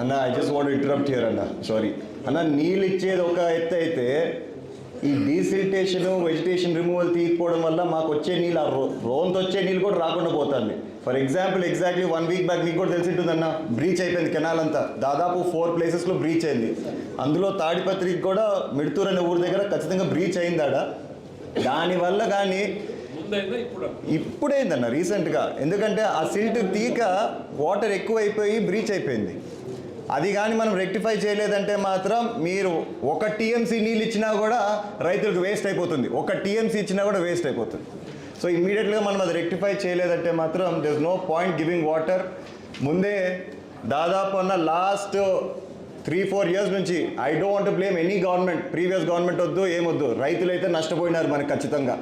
అన్న I just want interrupt here అన్న. Sorry అన్న నీళ్ళు ఇచ్చేది ఒక ఎత్తు అయితే ఈ డీసిల్టేషన్ వెజిటేషన్ రిమూవల్ తీయకపోవడం వల్ల మాకు వచ్చే నీళ్ళు ఆ రో రోంత వచ్చే నీళ్ళు కూడా రాకుండా పోతుంది. For example exactly one week back మీకు కూడా తెలిసి ఉంటుందన్న బ్రీచ్ అయిపోయింది కెనాల్ అంతా. దాదాపు ఫోర్ ప్లేసెస్లో బ్రీచ్ అయింది. అందులో తాడిపత్రికి కూడా మిడుతూరు అనే ఊరి దగ్గర ఖచ్చితంగా బ్రీచ్ అయింది ఆడ దానివల్ల కానీ ఇప్పుడైందన్న రీసెంట్గా ఎందుకంటే ఆ సిల్ట్ తీక వాటర్ ఎక్కువైపోయి బ్రీచ్ అయిపోయింది. అది కానీ మనం రెక్టిఫై చేయలేదంటే మాత్రం మీరు ఒక టీఎంసీ నీళ్ళు ఇచ్చినా కూడా రైతులకు వేస్ట్ అయిపోతుంది. ఒక టీఎంసీ ఇచ్చినా కూడా వేస్ట్ అయిపోతుంది. సో ఇమీడియట్గా మనం అది రెక్టిఫై చేయలేదంటే మాత్రం there's no point giving water ముందే దాదాపు అన్న లాస్ట్ త్రీ ఫోర్ ఇయర్స్ నుంచి I don't want blame any government previous government వద్దు ఏమొద్దు రైతులైతే నష్టపోయినారు మనకి ఖచ్చితంగా.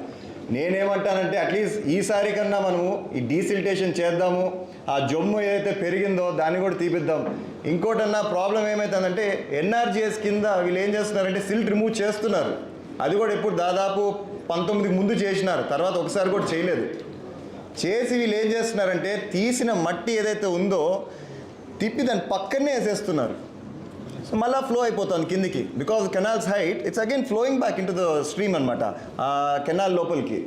నేనేమంటానంటే అట్లీస్ట్ ఈసారి కన్నా మనము ఈ డీసిల్టేషన్ చేద్దాము. ఆ జమ్ము ఏదైతే పెరిగిందో దాన్ని కూడా తీపిద్దాం. ఇంకోటన్నా ప్రాబ్లం ఏమవుతుందంటే ఎన్ఆర్జిఎస్ కింద వీళ్ళు ఏం చేస్తున్నారంటే సిల్ట్ రిమూవ్ చేస్తున్నారు. అది కూడా ఇప్పుడు దాదాపు పంతొమ్మిదికి ముందు చేసినారు. తర్వాత ఒకసారి కూడా చేయలేదు. చేసి వీళ్ళు ఏం చేస్తున్నారంటే తీసిన మట్టి ఏదైతే ఉందో తిప్పి దాని పక్కనే వేసేస్తున్నారు. సో మళ్ళీ ఫ్లో అయిపోతుంది కిందికి. Because canals height it's again flowing back into the stream అనమాట ఆ కెనాల్ లోపలికి.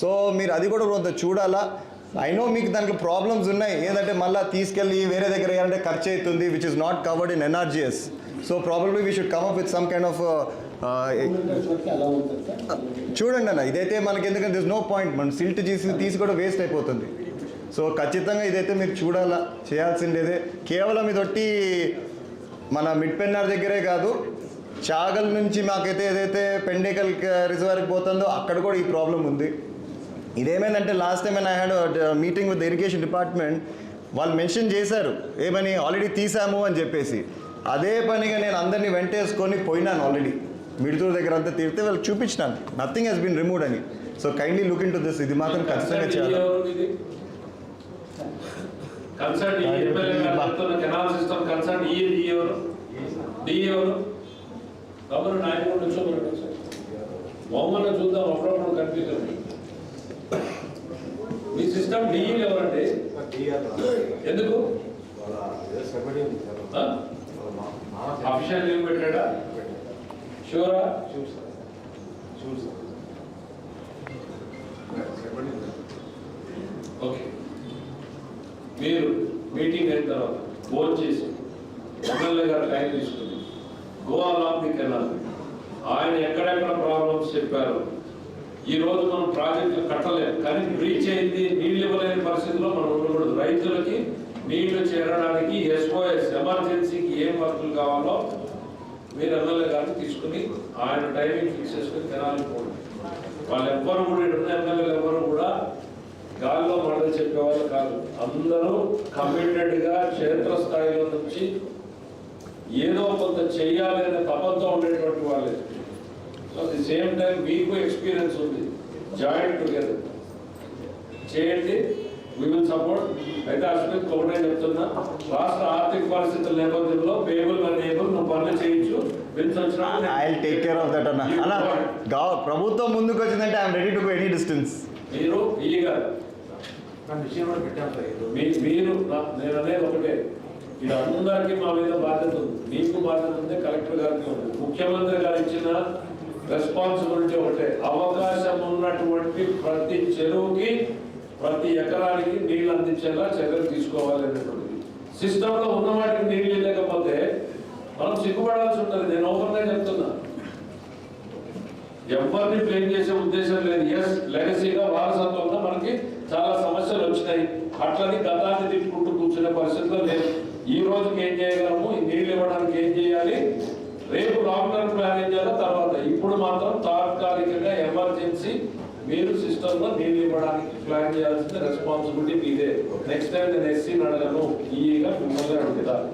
సో మీరు అది కూడా కొంత చూడాలా? ఐ నో మీకు దాంట్లో ప్రాబ్లమ్స్ ఉన్నాయి. ఏంటంటే మళ్ళీ తీసుకెళ్ళి వేరే దగ్గర వేయాలంటే ఖర్చు అవుతుంది which is not covered in NRGS so probably we should come up with some kind of చూడండి అన్న ఇదైతే మనకి ఎందుకంటే దిస్ నో పాయింట్ మనం సిల్ట్ చేసి తీసి కూడా వేస్ట్ అయిపోతుంది. సో ఖచ్చితంగా ఇదైతే మీరు చూడాలా? చేయాల్సిందేదే కేవలం ఇదొట్టి మన మిడ్ పెన్నార్ దగ్గరే కాదు చాగల్ నుంచి మాకైతే ఏదైతే పెండేకల్ రిజర్వాయర్కి పోతుందో అక్కడ కూడా ఈ ప్రాబ్లం ఉంది. ఇదేమైందంటే last time I had meeting with irrigation department వాళ్ళు మెన్షన్ చేశారు ఏమని ఆల్రెడీ తీసాము అని చెప్పేసి. అదే పనిగా నేను అందరినీ వెంటేసుకొని పోయినాను ఆల్రెడీ మిడుతూరు దగ్గర అంతా తీరితే వాళ్ళకి చూపించినాను. నథింగ్ హెస్ బీన్ రిమూవ్డ్ అని. So kindly look into this ఇది మాత్రం ఖచ్చితంగా చేయాలి. కన్సర్ట్ ఈ ఎమ్మెల్యే గారు కెనాల్ సిస్టమ్ కన్సర్ట్ ఈ ఈ ఎవరు? డి ఎవరు? కాబట్టి నాయకుడు సార్ మమ్మల్ని చూద్దాం అప్పుడప్పుడు కన్ఫ్యూజన్ మీ సిస్టమ్ డిఈ ఎవరండి? ఎందుకు? అఫిషియల్ ఏం పెట్టాడా? షూరా? ఓకే మీరు మీటింగ్ అయిన తర్వాత ఫోన్ చేసి ఎమ్మెల్యే గారు టైం తీసుకుని గోవా లాంగ్ కెనాల్ ఆయన ఎక్కడెక్కడ ప్రాబ్లమ్స్ చెప్పారు. ఈ రోజు మనం ప్రాజెక్టులు కట్టలేము కానీ బ్రీచ్ అయింది నీళ్ళు ఇవ్వలేని పరిస్థితిలో మనం ఉండకూడదు. రైతులకి నీళ్ళు చేరడానికి ఎస్ఓఎస్ ఎమర్జెన్సీకి ఏం వర్కులు కావాలో మీరు ఎమ్మెల్యే గారిని తీసుకుని ఆయన టైమింగ్ ఫిక్స్ చేసుకుని తినాలి పోండి. వాళ్ళు ఎవ్వరు కూడా ఇక్కడ ఉన్న ఎమ్మెల్యేలు ఎవరు కూడా గాల్లో మాటలు చెప్పేవాళ్ళు కాదు. అందరూ కమిటెడ్గా క్షేత్రస్థాయిలో నుంచి ఏదో కొంత చెయ్యాలి అనే తపంతో ఉండేటువంటి వాళ్ళే. సో ది సేమ్ టైం మీకు ఎక్స్పీరియన్స్ ఉంది. జాయింట్ టుగెదర్ చేయండి. వి విల్ సపోర్ట్ అయితే అశ్విత్ ఒకటే చెప్తున్నా. రాష్ట్ర ఆర్థిక పరిస్థితుల నేపథ్యంలో పేబుల్ అనేబుల్ నువ్వు పనులు చేయొచ్చు I take care of that అన్న. అన్న గా ప్రభుత్వం ముందుకు వచ్చిందంటే I'm ready to any distance మీరు ఈ మీరు నేను అనేది ఒకటే. ఇది అందరికీ మా మీద బాధ్యత ఉంది. మీకు బాధ్యత ఉంది కలెక్టర్ గారికి ఉంది. ముఖ్యమంత్రి గారు ఇచ్చిన రెస్పాన్సిబిలిటీ ఒకటే. అవకాశం ఉన్నటువంటి ప్రతి చెరువుకి ప్రతి ఎకరానికి నీళ్ళు అందించేలా చర్యలు తీసుకోవాలి అనేటువంటిది సిస్టమ్ ఉన్న వాటికి నీళ్ళు లేకపోతే మనం సిగ్గుపడాల్సి ఉంటుంది. నేను ఓపెన్గా చెప్తున్నా. ఎవరిని బ్లేమ్ చేసే ఉద్దేశం లేదు. ఎస్ లెగసీగా వారసత్వంగా మనకి చాలా సమస్యలు వచ్చినాయి. అట్లని గతాన్ని తిట్టుకుంటూ కూర్చునే పరిస్థితిలో లేదు. ఈ రోజుకి ఏం చేయగలము? ఈ నీళ్ళు ఇవ్వడానికి ఏం చేయాలి? రేపు లాంగ్ టర్మ్ ప్లాన్ ఏం చేయాలో తర్వాత. ఇప్పుడు మాత్రం తాత్కాలికంగా ఎమర్జెన్సీ మీరు సిస్టమ్లో నీళ్ళు ఇవ్వడానికి ప్లాన్ చేయాల్సిన రెస్పాన్సిబిలిటీ మీదే. నెక్స్ట్ టైం నేను ఎస్సీని అడగను. ఈగా మిమ్మల్ని అడుగుతాను